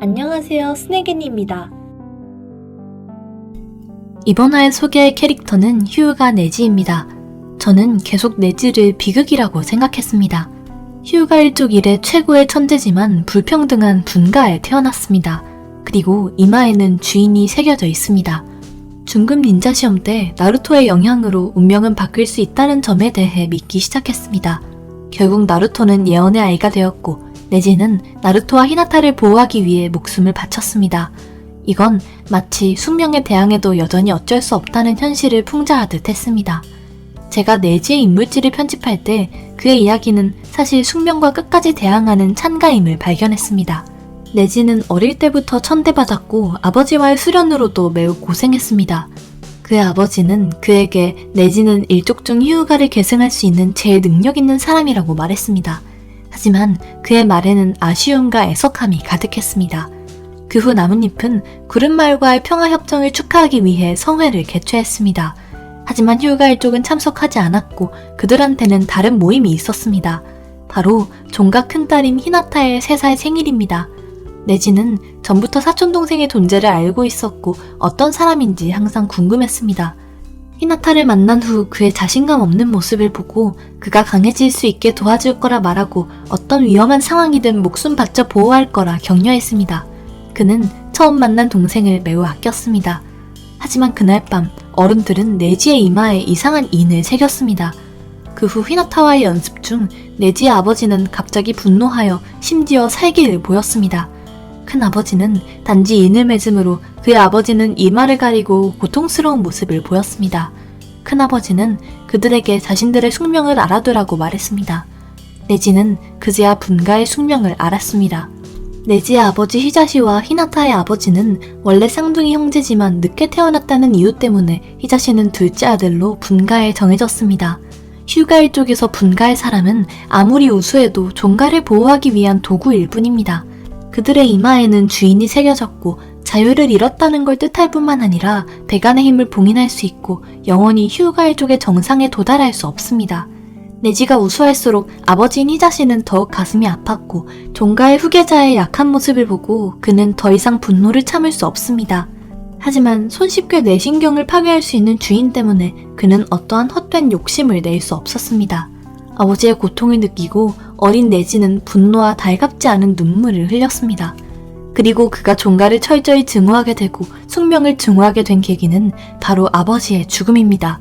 안녕하세요, 스네겐입니다. 이번 화에 소개할 캐릭터는 휴가 네지입니다. 저는 계속 네지를 비극이라고 생각했습니다. 휴가 일족 일의 최고의 천재지만 불평등한 분가에 태어났습니다. 그리고 이마에는 주인이 새겨져 있습니다. 중급 닌자 시험 때 나루토의 영향으로 운명은 바뀔 수 있다는 점에 대해 믿기 시작했습니다. 결국 나루토는 예언의 아이가 되었고 네지는 나루토와 히나타를 보호하기 위해 목숨을 바쳤습니다. 이건 마치 숙명의 대항에도 여전히 어쩔 수 없다는 현실을 풍자하듯 했습니다. 제가 네지의 인물지를 편집할 때 그의 이야기는 사실 숙명과 끝까지 대항하는 찬가임을 발견했습니다. 네지는 어릴 때부터 천대받았고 아버지와의 수련으로도 매우 고생했습니다. 그의 아버지는 그에게 내지는 일족 중 휴가를 계승할 수 있는 제일 능력 있는 사람이라고 말했습니다. 하지만 그의 말에는 아쉬움과 애석함이 가득했습니다. 그 후 나뭇잎은 구름마을과의 평화협정을 축하하기 위해 성회를 개최했습니다. 하지만 휴가 일족은 참석하지 않았고 그들한테는 다른 모임이 있었습니다. 바로 종각 큰딸인 히나타의 3살 생일입니다. 내지는 전부터 사촌동생의 존재를 알고 있었고 어떤 사람인지 항상 궁금했습니다. 히나타를 만난 후 그의 자신감 없는 모습을 보고 그가 강해질 수 있게 도와줄 거라 말하고 어떤 위험한 상황이든 목숨 바쳐 보호할 거라 격려했습니다. 그는 처음 만난 동생을 매우 아꼈습니다. 하지만 그날 밤 어른들은 네지의 이마에 이상한 인을 새겼습니다. 그후 히나타와의 연습 중 네지의 아버지는 갑자기 분노하여 심지어 살기를 보였습니다. 큰 아버지는 단지 인을 맺음으로 그의 아버지는 이마를 가리고 고통스러운 모습을 보였습니다. 큰 아버지는 그들에게 자신들의 숙명을 알아두라고 말했습니다. 네지는 그제야 분가의 숙명을 알았습니다. 네지의 아버지 히자시와 히나타의 아버지는 원래 쌍둥이 형제지만 늦게 태어났다는 이유 때문에 히자시는 둘째 아들로 분가에 정해졌습니다. 휴가일 쪽에서 분가의 사람은 아무리 우수해도 종가를 보호하기 위한 도구일 뿐입니다. 그들의 이마에는 주인이 새겨졌고 자유를 잃었다는 걸 뜻할 뿐만 아니라 배간의 힘을 봉인할 수 있고 영원히 휴가일 쪽의 정상에 도달할 수 없습니다. 내지가 우수할수록 아버지인 희자씨는 더욱 가슴이 아팠고 종가의 후계자의 약한 모습을 보고 그는 더 이상 분노를 참을 수 없습니다. 하지만 손쉽게 내 신경을 파괴할 수 있는 주인 때문에 그는 어떠한 헛된 욕심을 낼 수 없었습니다. 아버지의 고통을 느끼고 어린 내지는 분노와 달갑지 않은 눈물을 흘렸습니다. 그리고 그가 종가를 철저히 증오하게 되고 숙명을 증오하게 된 계기는 바로 아버지의 죽음입니다.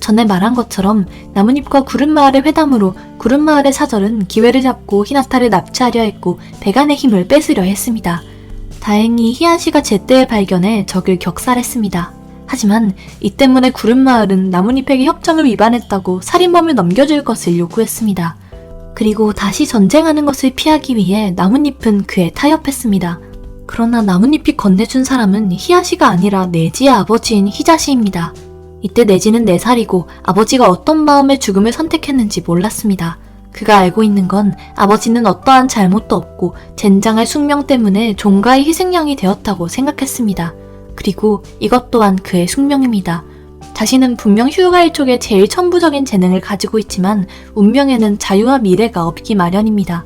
전에 말한 것처럼 나뭇잎과 구름마을의 회담으로 구름마을의 사절은 기회를 잡고 히나타를 납치하려 했고 배간의 힘을 뺏으려 했습니다. 다행히 희한씨가 제때에 발견해 적을 격살했습니다. 하지만 이 때문에 구름마을은 나뭇잎에게 협정을 위반했다고 살인범을 넘겨줄 것을 요구했습니다. 그리고 다시 전쟁하는 것을 피하기 위해 나뭇잎은 그에 타협했습니다. 그러나 나뭇잎이 건네준 사람은 희아씨가 아니라 네지의 아버지인 희자씨입니다. 이때 네지는 4살이고 아버지가 어떤 마음의 죽음을 선택했는지 몰랐습니다. 그가 알고 있는 건 아버지는 어떠한 잘못도 없고 젠장의 숙명 때문에 종가의 희생양이 되었다고 생각했습니다. 그리고 이것 또한 그의 숙명입니다. 자신은 분명 휴가일 쪽에 제일 천부적인 재능을 가지고 있지만 운명에는 자유와 미래가 없기 마련입니다.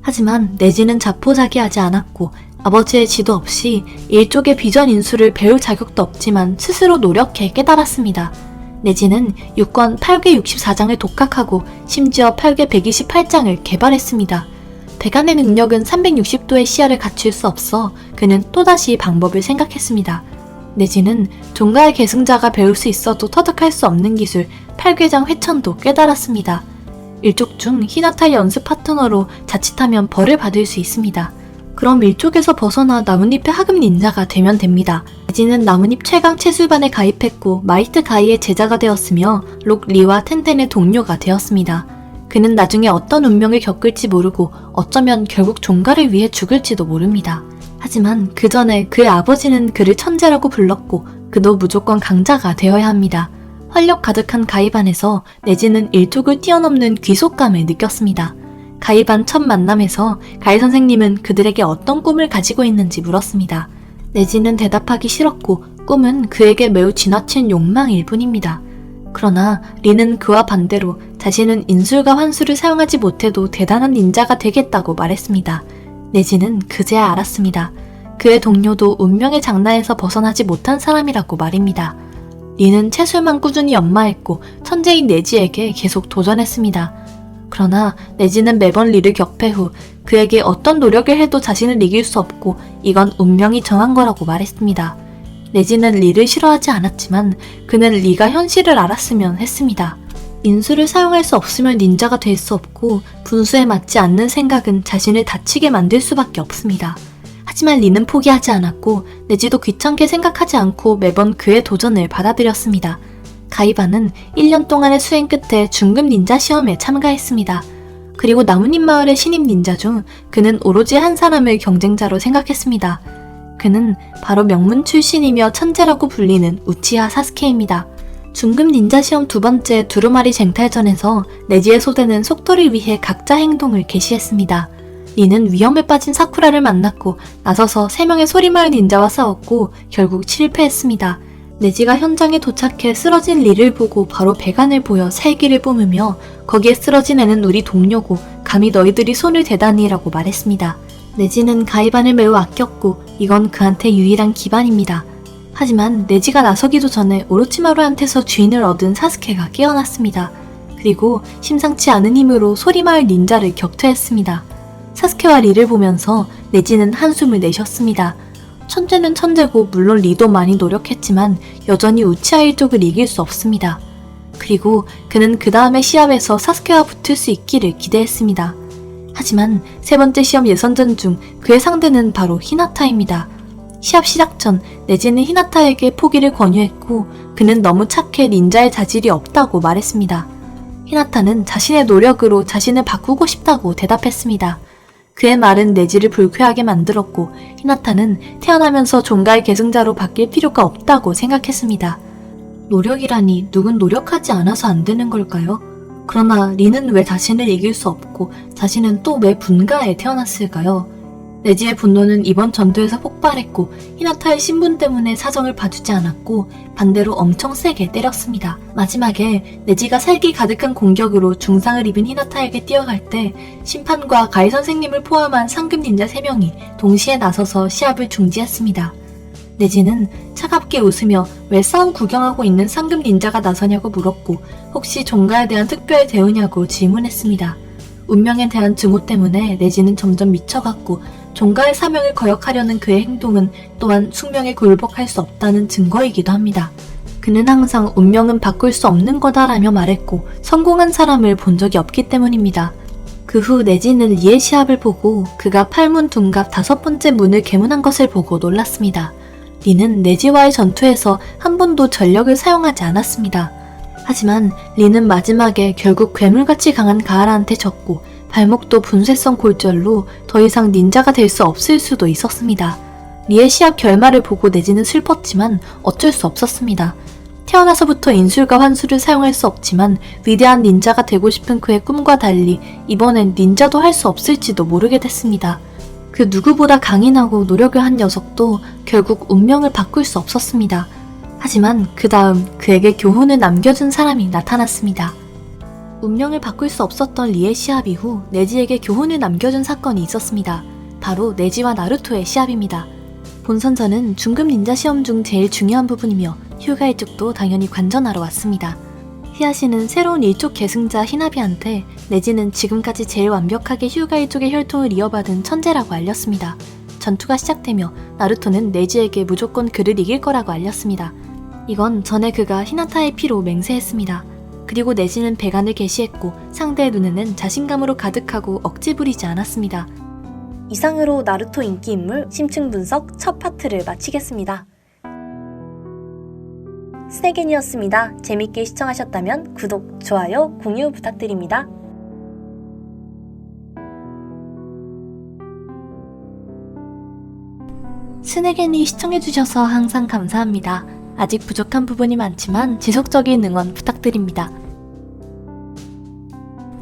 하지만 내지는 자포자기하지 않았고 아버지의 지도 없이 일족의 비전 인수를 배울 자격도 없지만 스스로 노력해 깨달았습니다. 내지는 6권 8개 64장을 독학하고 심지어 8개 128장을 개발했습니다. 배간의 능력은 360도의 시야를 갖출 수 없어 그는 또다시 방법을 생각했습니다. 내지는 종가의 계승자가 배울 수 있어도 터득할 수 없는 기술 8궤장 회천도 깨달았습니다. 일족 중 히나타의 연습 파트너로 자칫하면 벌을 받을 수 있습니다. 그럼 일족에서 벗어나 나뭇잎의 하급 닌자가 되면 됩니다. 내지는 나뭇잎 최강 체술반에 가입했고 마이트 가이의 제자가 되었으며 록 리와 텐텐의 동료가 되었습니다. 그는 나중에 어떤 운명을 겪을지 모르고 어쩌면 결국 종가를 위해 죽을지도 모릅니다. 하지만 그 전에 그의 아버지는 그를 천재라고 불렀고 그도 무조건 강자가 되어야 합니다. 활력 가득한 가이반에서 내지는 일족을 뛰어넘는 귀속감을 느꼈습니다. 가이반 첫 만남에서 가이 선생님은 그들에게 어떤 꿈을 가지고 있는지 물었습니다. 내지는 대답하기 싫었고 꿈은 그에게 매우 지나친 욕망일 뿐입니다. 그러나 리는 그와 반대로 자신은 인술과 환술을 사용하지 못해도 대단한 닌자가 되겠다고 말했습니다. 내지는 그제야 알았습니다. 그의 동료도 운명의 장난에서 벗어나지 못한 사람이라고 말입니다. 리는 채술만 꾸준히 연마했고 천재인 네지에게 계속 도전했습니다. 그러나 네지는 매번 리를 격패 후 그에게 어떤 노력을 해도 자신을 이길 수 없고 이건 운명이 정한 거라고 말했습니다. 네지는 리를 싫어하지 않았지만 그는 리가 현실을 알았으면 했습니다. 인수를 사용할 수 없으면 닌자가 될 수 없고 분수에 맞지 않는 생각은 자신을 다치게 만들 수밖에 없습니다. 하지만 리는 포기하지 않았고 내지도 귀찮게 생각하지 않고 매번 그의 도전을 받아들였습니다. 가이바는 1년 동안의 수행 끝에 중급 닌자 시험에 참가했습니다. 그리고 나뭇잎 마을의 신입 닌자 중 그는 오로지 한 사람을 경쟁자로 생각했습니다. 그는 바로 명문 출신이며 천재라고 불리는 우치하 사스케입니다. 중급 닌자 시험 두 번째 두루마리 쟁탈전에서 내지의 소대는 속도를 위해 각자 행동을 개시했습니다. 리는 위험에 빠진 사쿠라를 만났고 나서서 세 명의 소리마을 닌자와 싸웠고 결국 실패했습니다. 네지가 현장에 도착해 쓰러진 리를 보고 바로 배관을 보여 살기를 뿜으며 거기에 쓰러진 애는 우리 동료고 감히 너희들이 손을 대다니 라고 말했습니다. 네지는 가이반을 매우 아꼈고 이건 그한테 유일한 기반입니다. 하지만 네지가 나서기도 전에 오로치마루한테서 주인을 얻은 사스케가 깨어났습니다. 그리고 심상치 않은 힘으로 소리마을 닌자를 격퇴했습니다. 사스케와 리를 보면서 네지는 한숨을 내셨습니다. 천재는 천재고 물론 리도 많이 노력했지만 여전히 우치아 일족을 이길 수 없습니다. 그리고 그는 그 다음의 시합에서 사스케와 붙을 수 있기를 기대했습니다. 하지만 세 번째 시험 예선전 중 그의 상대는 바로 히나타입니다. 시합 시작 전 네지는 히나타에게 포기를 권유했고 그는 너무 착해 닌자의 자질이 없다고 말했습니다. 히나타는 자신의 노력으로 자신을 바꾸고 싶다고 대답했습니다. 그의 말은 내지를 불쾌하게 만들었고 히나타는 태어나면서 종가의 계승자로 바뀔 필요가 없다고 생각했습니다. 노력이라니 누군 노력하지 않아서 안 되는 걸까요? 그러나 리는 왜 자신을 이길 수 없고 자신은 또 왜 분가에 태어났을까요? 내지의 분노는 이번 전투에서 폭발했고 히나타의 신분 때문에 사정을 봐주지 않았고 반대로 엄청 세게 때렸습니다. 마지막에 내지가 살기 가득한 공격으로 중상을 입은 히나타에게 뛰어갈 때 심판과 가이 선생님을 포함한 상급 닌자 3명이 동시에 나서서 시합을 중지했습니다. 내지는 차갑게 웃으며 왜 싸움 구경하고 있는 상급 닌자가 나서냐고 물었고 혹시 종가에 대한 특별 대우냐고 질문했습니다. 운명에 대한 증오 때문에 내지는 점점 미쳐갔고 종가의 사명을 거역하려는 그의 행동은 또한 숙명에 굴복할 수 없다는 증거이기도 합니다. 그는 항상 운명은 바꿀 수 없는 거다라며 말했고 성공한 사람을 본 적이 없기 때문입니다. 그 후 내지는 리의 시합을 보고 그가 팔문 둔갑 다섯 번째 문을 개문한 것을 보고 놀랐습니다. 리는 내지와의 전투에서 한 번도 전력을 사용하지 않았습니다. 하지만 리는 마지막에 결국 괴물같이 강한 가하라한테 졌고 발목도 분쇄성 골절로 더 이상 닌자가 될 수 없을 수도 있었습니다. 리의 시합 결말을 보고 내지는 슬펐지만 어쩔 수 없었습니다. 태어나서부터 인술과 환술을 사용할 수 없지만 위대한 닌자가 되고 싶은 그의 꿈과 달리 이번엔 닌자도 할 수 없을지도 모르게 됐습니다. 그 누구보다 강인하고 노력을 한 녀석도 결국 운명을 바꿀 수 없었습니다. 하지만 그 다음 그에게 교훈을 남겨준 사람이 나타났습니다. 운명을 바꿀 수 없었던 리의 시합 이후 네지에게 교훈을 남겨준 사건이 있었습니다. 바로 네지와 나루토의 시합입니다. 본선전은 중급 닌자 시험 중 제일 중요한 부분이며 휴가 일족도 당연히 관전하러 왔습니다. 히야시는 새로운 일족 계승자 히나비한테 네지는 지금까지 제일 완벽하게 휴가 일족의 혈통을 이어받은 천재라고 알렸습니다. 전투가 시작되며 나루토는 네지에게 무조건 그를 이길 거라고 알렸습니다. 이건 전에 그가 히나타의 피로 맹세했습니다. 그리고 내지는 배관을 개시했고 상대의 눈에는 자신감으로 가득하고 억지 부리지 않았습니다. 이상으로 나루토 인기 인물 심층 분석 첫 파트를 마치겠습니다. 스네겐이었습니다. 재밌게 시청하셨다면 구독, 좋아요, 공유 부탁드립니다. 스네겐이 시청해주셔서 항상 감사합니다. 아직 부족한 부분이 많지만 지속적인 응원 부탁드립니다.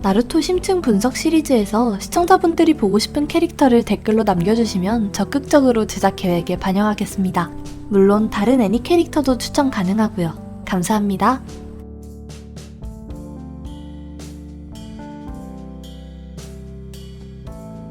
나루토 심층 분석 시리즈에서 시청자분들이 보고 싶은 캐릭터를 댓글로 남겨주시면 적극적으로 제작 계획에 반영하겠습니다. 물론 다른 애니 캐릭터도 추천 가능하고요. 감사합니다.